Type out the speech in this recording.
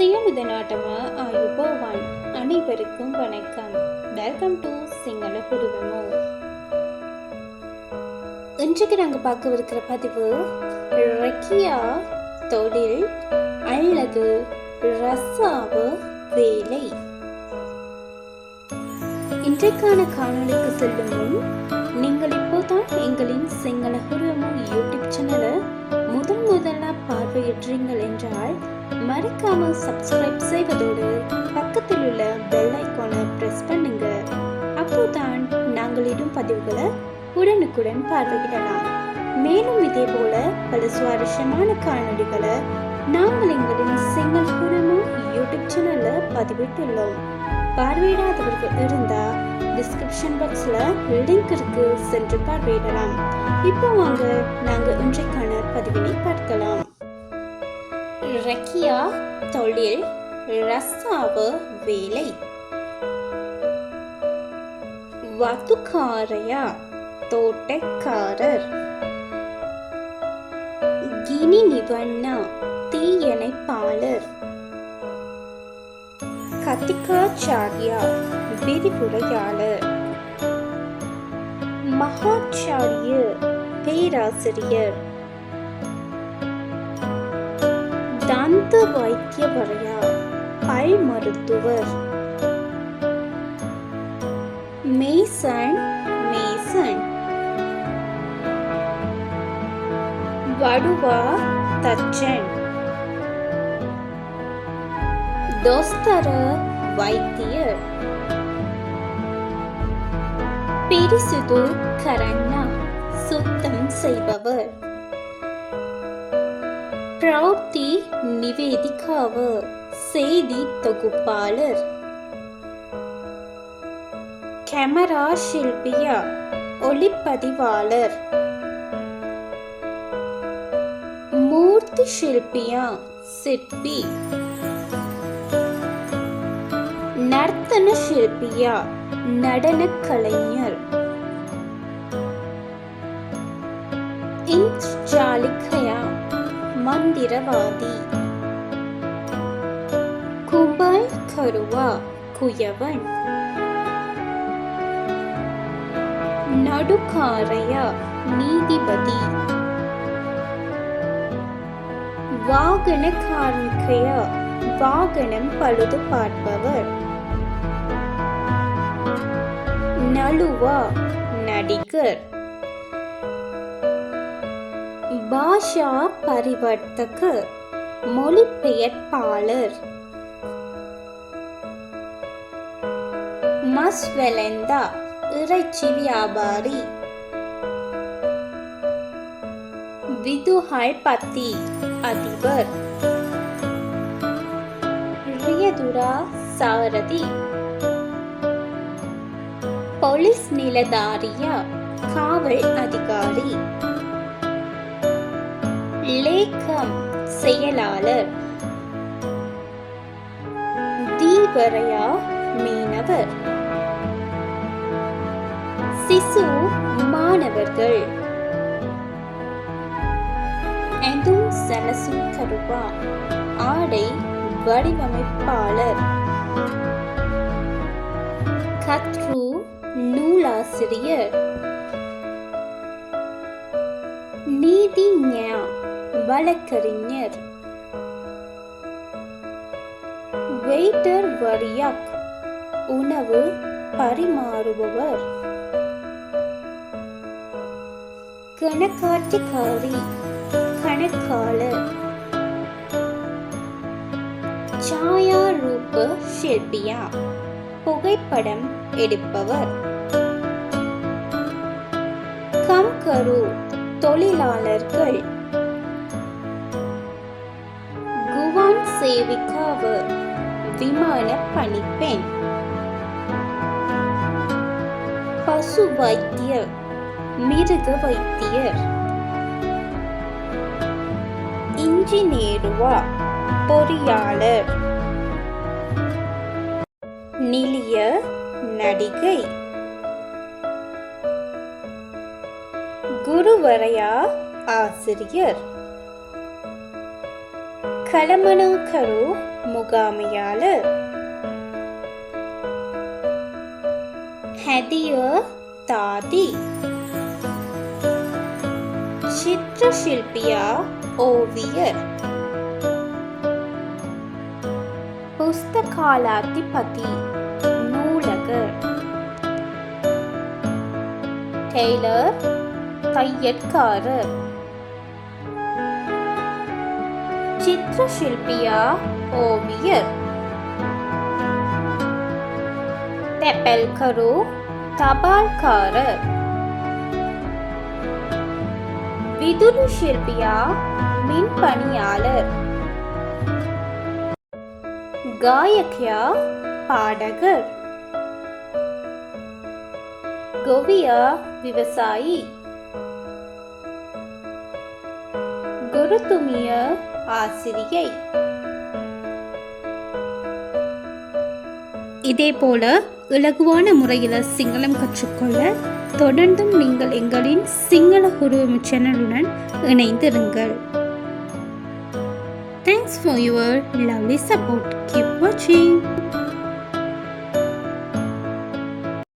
சுயமித நாட்டமா ஆயு போவான் அனைவருக்கும் வணக்கம். வெல்கம் டு சிங்கள குடும்பமோ. இன்றைக்கு நாங்கள் பார்க்கவிருக்கிற பதிவு ரக்கியா தொழில் அல்லது ரசாவு வேலை. இன்றைக்கான காணொலிக்கு செல்லும் முன் நீங்கள் இப்போதான் எங்களின் சிங்கள குடும்பம் யூடியூப் சேனலை முதன் முதலாக பார்வையிடுறீங்கள் என்றால் மறக்காம சப்ஸ்கிரைப் செய்வதோடு பக்கத்தில் உள்ள பெல் ஐக்கானை பிரஸ் பண்ணுங்க. அப்போதான் நாங்களிடும் பதிவுகளை உடனுக்குடன் பார்வையிடலாம். மேலும் இதே போல பல சுவாரஸ்யமான காணொலிகளை நாங்கள் எங்களின் சிங்கிள் குரமும் யூடியூப் சேனல்ல பதிவிட்டுள்ளோம். பார்வையிடாதவர்கள் இருந்தா டிஸ்கிரிப்ஷன் பாக்ஸ்ல லிங்க் இருக்கு சென்று பார்வையிடலாம். இப்போ வாங்க நாங்கள் இன்றைக்கான பதிவினை பார்க்கலாம். ரக்கியா தொழில் ரசாவு வேலை வதுக்காரையா தோட்டக்காரர் கினி நிவண்ணா தீயணைப்பாளர் கத்திகாச்சாரியா விரிவுரையாளர் மகாச்சாரிய பேராசிரியர் தந்த வைத்தியவரையா பல் மருத்துவர். Mason Mason. வடுவா தச்சன். தோஸ்தர வைத்தியர். பிரிசுது கரண்ணா சுத்தம் செய்பவர். பிரௌத்தி நிவேதிகாவ செய்தி தொகுப்பாளர். கேமரா ஷில்பியா ஒளிப்பதிவாளர். மூர்த்தி ஷில்பியா சிற்பி. நர்த்தன ஷில்பியா நடன கலைஞர். இன்ச் ஜாலிகயா மந்திரவாதி கும்பல் கருவா குயவன் நடுக்காரையா நீதிபதி வாகன கார்மிகையா வாகனம் பழுது பார்ப்பவர் நழுவா நடிகர் பாஷா பரிவர்த்தக மொழிபெயர்ப்பாளர். மஸ்வெலந்தா இறைச்சி வியாபாரி. விதுஹாய் பத்தி அதிபர். ரியதுரா சாரதி. போலீஸ் நிலதாரியா காவல் அதிகாரி. லேக்கம் செயலாளர். தீவரையா மீனவர். சிசு மாணவர்கள். எதும் சலசு கருவா. ஆடை வடிவமைப்பாளர். கத்ரு நூலாசிரியர். நீதிஞா வழக்கறிஞர். வெயிட்டர் வரியாக் உணவு பரிமாறுபவர். கணக்காட்சிக்காரி கணக்காளர். சாயா ரூப ஷெல்பியா புகைப்படம் எடுப்பவர். கம்கரு தொழிலாளர்கள். குவான் சேவிக்காவர் விமான பணிப்பெண் பசு வைத்தியர் மிருக வைத்தியர் இன்ஜினியருவா பொறியாளர் நிலிய நடிகை குருவரையா ஆசிரியர் ಕಳಮನ ಕರು ಮುಗಾಮಿಯಾಲ හැදිය තාදි චිත්‍ර ශිල්පියා ඕවිය පුස්තකාලාතිපති නූලක ටෙයිලර් තයියත්කාර சித்திரசில்பியா ஓவியர் தெப்பல்கரு தபால்காரர் விதுரு சிற்பியா மின்பணியாளர் காயக்யா பாடகர் கோவியா விவசாயி குருத்துமிய ஆசிரியை. இதே போல இலகுவான முறையில் சிங்களம் கற்றுக்கொள்ள தொடர்ந்தும் நீங்கள் எங்களின் சிங்கள குருவம் சேனலுடன் இணைந்திருங்கள். Thanks for your lovely support keep வாட்சிங்